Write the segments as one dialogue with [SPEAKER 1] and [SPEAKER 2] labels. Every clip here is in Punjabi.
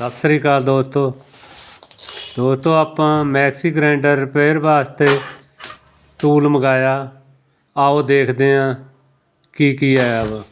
[SPEAKER 1] ਸਤਿ ਸ੍ਰੀ ਅਕਾਲ ਦੋਸਤੋ। ਦੋਸਤੋ, ਆਪਾਂ ਮੈਕਸੀ ਗ੍ਰਾਈਂਡਰ ਰਿਪੇਅਰ ਵਾਸਤੇ ਟੂਲ ਮੰਗਾਇਆ। ਆਓ ਦੇਖਦੇ ਹਾਂ ਕੀ ਕੀ ਆਇਆ ਵਾ।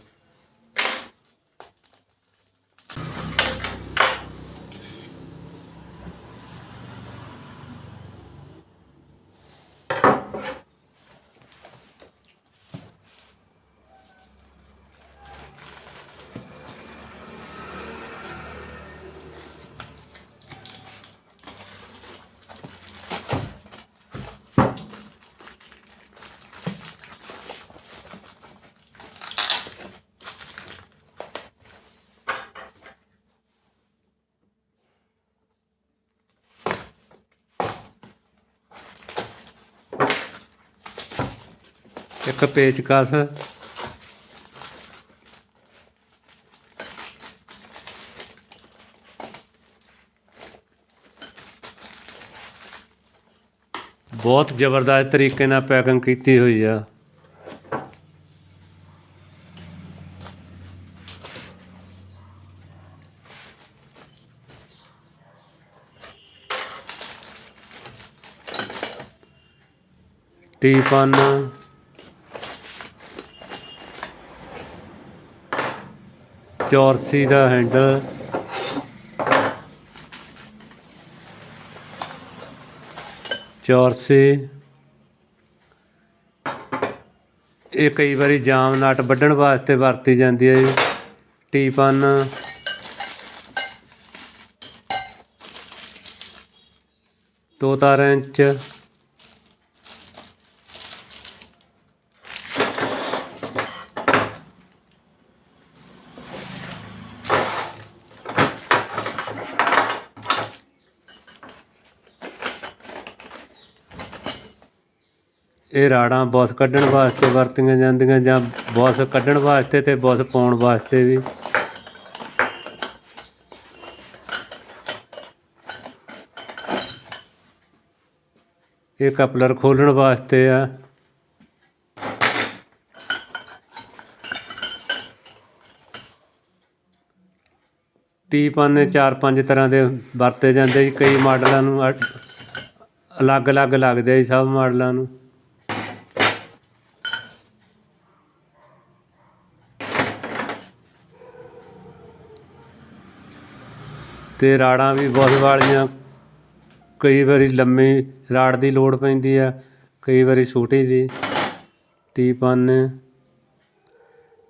[SPEAKER 1] ਇੱਕ ਪੇਚਕਸ ਬਹੁਤ ਜ਼ਬਰਦਸਤ ਤਰੀਕੇ ਨਾਲ ਪੈਕਿੰਗ ਕੀਤੀ ਹੋਈ ਆ। ਟੀਪਨ। ਚੌਰਸੀ ਦਾ ਹੈਂਡਲ ਚੌਰਸੀ। ਇਹ ਕਈ ਵਾਰੀ ਜਾਮ ਨਾਟ ਵੱਢਣ ਵਾਸਤੇ ਵਰਤੀ ਜਾਂਦੀ ਹੈ ਜੀ। ਟੀਪਨ ਦੋ ਤਾਰਾਂ ਇਹ ਰਾੜਾਂ ਬੌਸ ਕੱਢਣ ਵਾਸਤੇ ਵਰਤੀਆਂ ਜਾਂਦੀਆਂ ਜਾਂ ਬੌਸ ਕੱਢਣ ਵਾਸਤੇ ਤੇ ਬੌਸ ਪਾਉਣ ਵਾਸਤੇ ਵੀ। ਇਹ ਕਪਲਰ ਖੋਲਣ ਵਾਸਤੇ ਆ। ਟੀਪਨ ਚਾਰ ਪੰਜ ਤਰ੍ਹਾਂ ਦੇ ਵਰਤੇ ਜਾਂਦੇ ਜੀ ਕਈ ਮਾਡਲਾਂ ਨੂੰ ਅਲੱਗ-ਅਲੱਗ ਲੱਗਦੇ ਜੀ ਸਭ ਮਾਡਲਾਂ ਨੂੰ। ਅਤੇ ਰਾੜਾਂ ਵੀ ਬਹੁਤ ਵਾਲੀਆਂ। ਕਈ ਵਾਰੀ ਲੰਮੀ ਰਾੜ ਦੀ ਲੋੜ ਪੈਂਦੀ ਆ, ਕਈ ਵਾਰੀ ਛੋਟੀ ਦੀ ਟੀਪਨ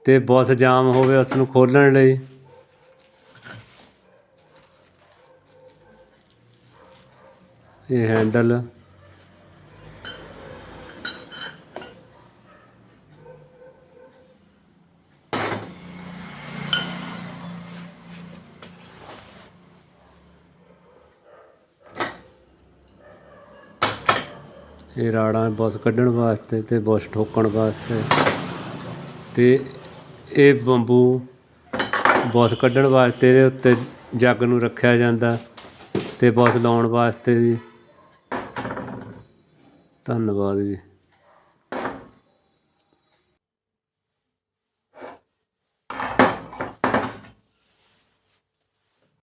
[SPEAKER 1] ਅਤੇ ਬਸ ਜਾਮ ਹੋਵੇ ਉਸ ਨੂੰ ਖੋਲਣ ਲਈ। ਇਹ ਹੈਂਡਲ। ਇਹ ਰਾੜਾਂ ਬਸ ਕੱਢਣ ਵਾਸਤੇ ਤੇ ਬਸ ਠੋਕਣ ਵਾਸਤੇ। ਤੇ ਇਹ ਬੰਬੂ ਬਸ ਕੱਢਣ ਵਾਸਤੇ ਇਹਦੇ ਉੱਤੇ ਜੱਗ ਨੂੰ ਰੱਖਿਆ ਜਾਂਦਾ ਤੇ ਬਸ ਲਾਉਣ ਵਾਸਤੇ ਵੀ। ਧੰਨਵਾਦ ਜੀ।